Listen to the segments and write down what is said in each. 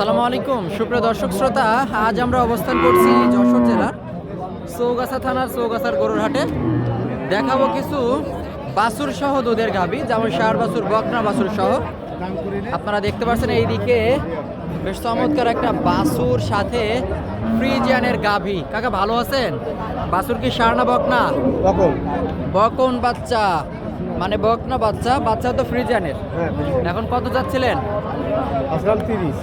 আসসালামু আলাইকুম। সুপ্রিয় দর্শক শ্রোতা আজ আমরা অবস্থান করছি যশোর জেলার চৌগাছা থানার চৌগাছার গরুর হাটে দেখাবো কিছু বাসুর সহ দুধের গাবি যেমন সার বাছুর বকনা বাসুর সহ। আপনারা দেখতে পাচ্ছেন এইদিকে বেশ চমৎকার একটা বাসুর সাথে ফ্রিজিয়ানের গাভি। কাকা ভালো আছেন? বাসুর কি সার না বকনা? কখন বকন বাচ্চা। মানে বকনা বাচ্চা বাচ্চা তো ফ্রিজিয়ানের। হ্যাঁ এখন কত যাচ্ছিলেন? আসলাম তিরিশ।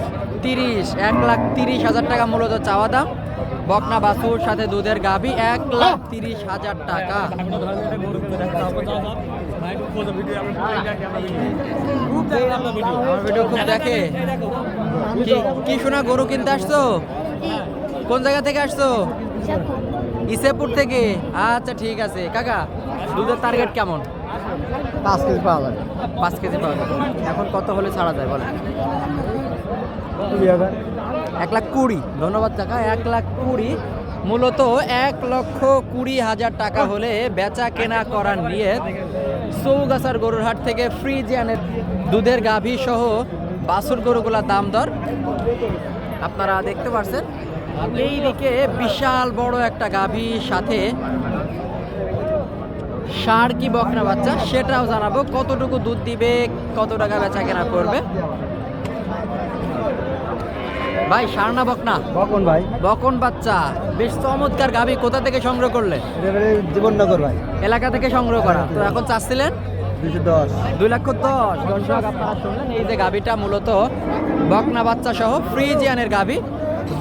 তিরিশ এক লাখ তিরিশ হাজার টাকা মূলত চাওয়া দাম। বকনা বাছুর সাথে দুধের গাভি এক লাখ তিরিশ হাজার টাকা। আমার ভিডিও খুব দেখে। কি কি শোনা গরু কিনতে আসছো? কোন জায়গা থেকে আসছো? ইসেপুর থেকে? আচ্ছা ঠিক আছে। কাকা দুধের টার্গেট কেমন? পাঁচ কেজি পাওয়া যাবে। পাঁচ কেজি পাওয়া যাবে। এখন কত হলে ছাড়া যায় বলেন? এক লাখ কুড়ি, ধন্যবাদ টাকা এক লাখ কুড়ি। মূলত এক লক্ষ কুড়ি হাজার টাকা হলে বেচা কেনা করার নিয়ে চৌগাছার গরুর হাট থেকে ফ্রিজিয়ানের দুধের গাভী সহ বাছুর গরুগুলার দাম দর। আপনারা দেখতে পাচ্ছেন এইদিকে বিশাল বড় একটা গাভী সাথে সার কি বকনা বাচ্চা, সেটাও জানাব কতটুকু দুধ দিবে, কত টাকা বেচা কেনা করবে। ভাই সারনা বকনা। বকন ভাই। বকন বাচ্চা। বেশ চমৎকার গাভী কোথা থেকে সংগ্রহ করলে? জীবননগর ভাই। এলাকা থেকে সংগ্রহ করা। তো এখন চাচ্ছিলেন? দুই লক্ষ দশ। দর্শক আপনারা শুনলেন এই যে গাভীটা মূলত বকনা বাচ্চা সহ ফ্রিজিয়ানের গাভী।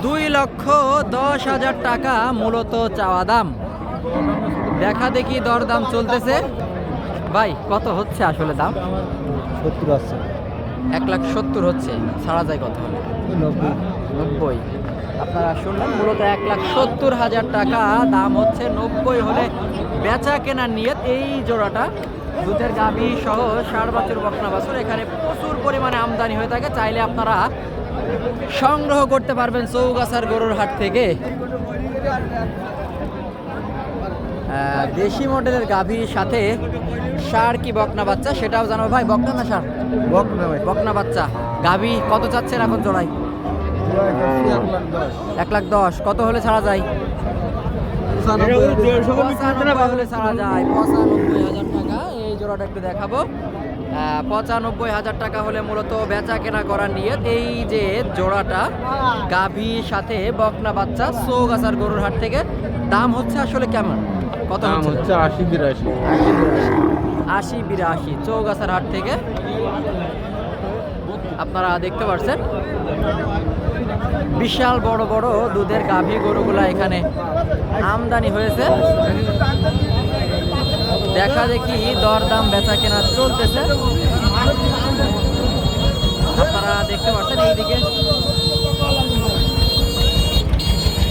দুই লক্ষ দশ হাজার টাকা মূলত চাওয়া দাম। দেখা দেখি দর দাম চলতেছে। ভাই কত হচ্ছে আসলে দাম? সত্তর আসছে এক লাখ সত্তর হচ্ছে ছাড়া যায় কত নব্বই। আপনারা শুনলেন মূলত এক লাখ সত্তর হাজার টাকা দাম হচ্ছে নব্বই হলে বেচা কেনার নিয়ত। এই জোড়াটা দুধের গাভী সহ ষাট বছর বকনা বছর এখানে প্রচুর পরিমাণে আমদানি হয়ে থাকে। চাইলে আপনারা সংগ্রহ করতে পারবেন চৌগাছার গরুর হাট থেকে। দেশি মডেলের গাভীর সাথে সার কি বকনা বাচ্চা? সেটাও জানাব ভাই বকনা না সার? বক না ভাই। বকনা বাচ্চা। গাভী কত চাচ্ছেন এখন জোড়ায়? এক লাখ দশ। কত হলে ছাড়া যায়? পঁচানব্বই ছাড়া যায় পঁচানব্বই হাজার টাকা। এই জোড়াটা একটু দেখাবো। পঁচানব্বই হাজার টাকা হলে মূলত বেচা কেনা করার নিয়ে এই যে জোড়াটা গাভীর সাথে বকনা বাচ্চা চৌগাছার গরুর হাট থেকে। দাম হচ্ছে আসলে কেমন? কত দাম হচ্ছে? হচ্ছে আশি বিরাশি। আশি বিরাশি। চৌগাছার হাট থেকে। আপনারা দেখতে পাচ্ছেন বিশাল বড় বড় দুধের গাভী গরুগুলা এখানে আমদানি হয়েছে। দেখা দেখি দরদাম বেচা কেনা চলতেছে। আপনারা দেখতে পাচ্ছেন এইদিকে?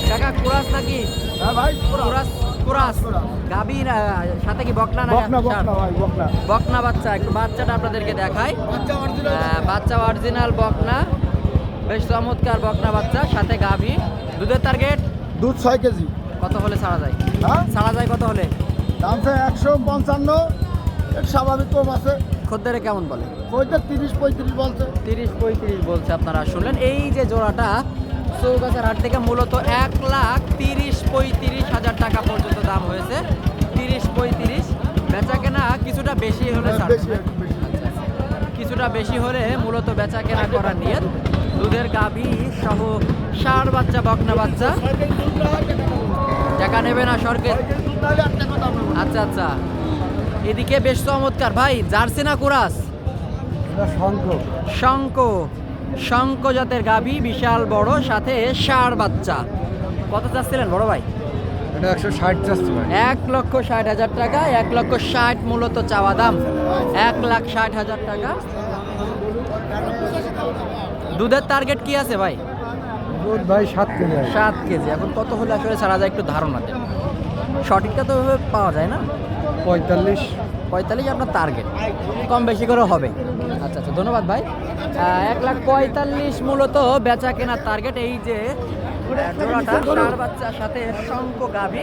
কাকা কুরাস নাকি? হ্যাঁ কুরাস কুরাস গাভীর সাথে কি বকনা না বকনা বাচ্চা একটু বাচ্চাটা আপনাদেরকে দেখাই। আহ, বাচ্চা অরিজিনাল বকনা। বেশ চমৎকার বকনা বাচ্চা সাথে গাভী। দুধের টার্গেট দুধ ছয় কেজি। কত হলে ছাড়া যায়? হ্যাঁ? ছাড়া যায় কত হলে? দাম একশো পঞ্চান্ন। স্বাভাবিক কম আছে। খদ্দেরে কেমন বলে? ওইটা তিরিশ পঁয়ত্রিশ বলছে। তিরিশ পঁয়ত্রিশ বলছে আপনারা শুনলেন। এই যে জোড়াটা চৌগাছার হাট থেকে মূলত এক লাখ তিরিশ বেশি দেবে। একটু বেশি। কিছুটা বেশি হলে মূলত বেচা কেনা করার নিয়ে দুধের গাভী সহ ষাঁড় বাচ্চা বকনা বাচ্চা। টাকা নেবে না সরকার আচ্ছা আচ্ছা। এদিকে বেশ চমৎকার। ভাই জার্সি না কুরাস? শঙ্ক শঙ্ক জাতের গাভী বিশাল বড় সাথে ষাঁড় বাচ্চা। কত চাচ্ছিলেন বড় ভাই? এক লক্ষ ষাট হাজার টাকা এক লক্ষ ষাট মূলত চাওয়া দাম। এক লাখ ষাট হাজার টাকা। দুধের টার্গেট কি আছে ভাই? দুধ ভাই সাত কেজি সাত কেজি। এখন কত হলে আসলে ছাড়া যায় একটু ধারণা দেন সঠিকটা তো পাওয়া যায় না? পঁয়তাল্লিশ। পঁয়তাল্লিশ আপনার টার্গেট কম বেশি করে হবে। আচ্ছা আচ্ছা ধন্যবাদ ভাই। এক লাখ পঁয়তাল্লিশ মূলত বেচা কেনার টার্গেট এই যে জোড়াটা ষাঁড় বাচ্চার সাথে শঙ্খ গাভী।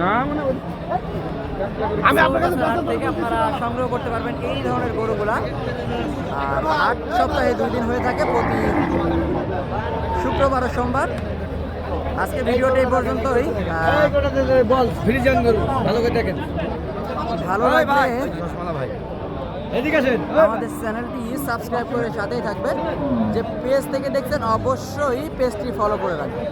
না মানে আমি আপনার কাছে চৌগাছার হাট থেকে আপনারা সংগ্রহ করতে পারবেন এই ধরনের গরুগুলা। আর হাট সপ্তাহে দুই দিন হয়ে থাকে প্রতি শুক্রবার ও সোমবার। আজকে ভিডিওটা এই পর্যন্তই। আহ, বল ফ্রিজেন গরু ভালো করে দেখেন। ভালো লাগলে ভাই। আসেন আমাদের চ্যানেলটি সাবস্ক্রাইব করে সাথেই থাকবেন। যে পেজ থেকে দেখছেন, অবশ্যই পেজটি ফলো করে রাখবেন।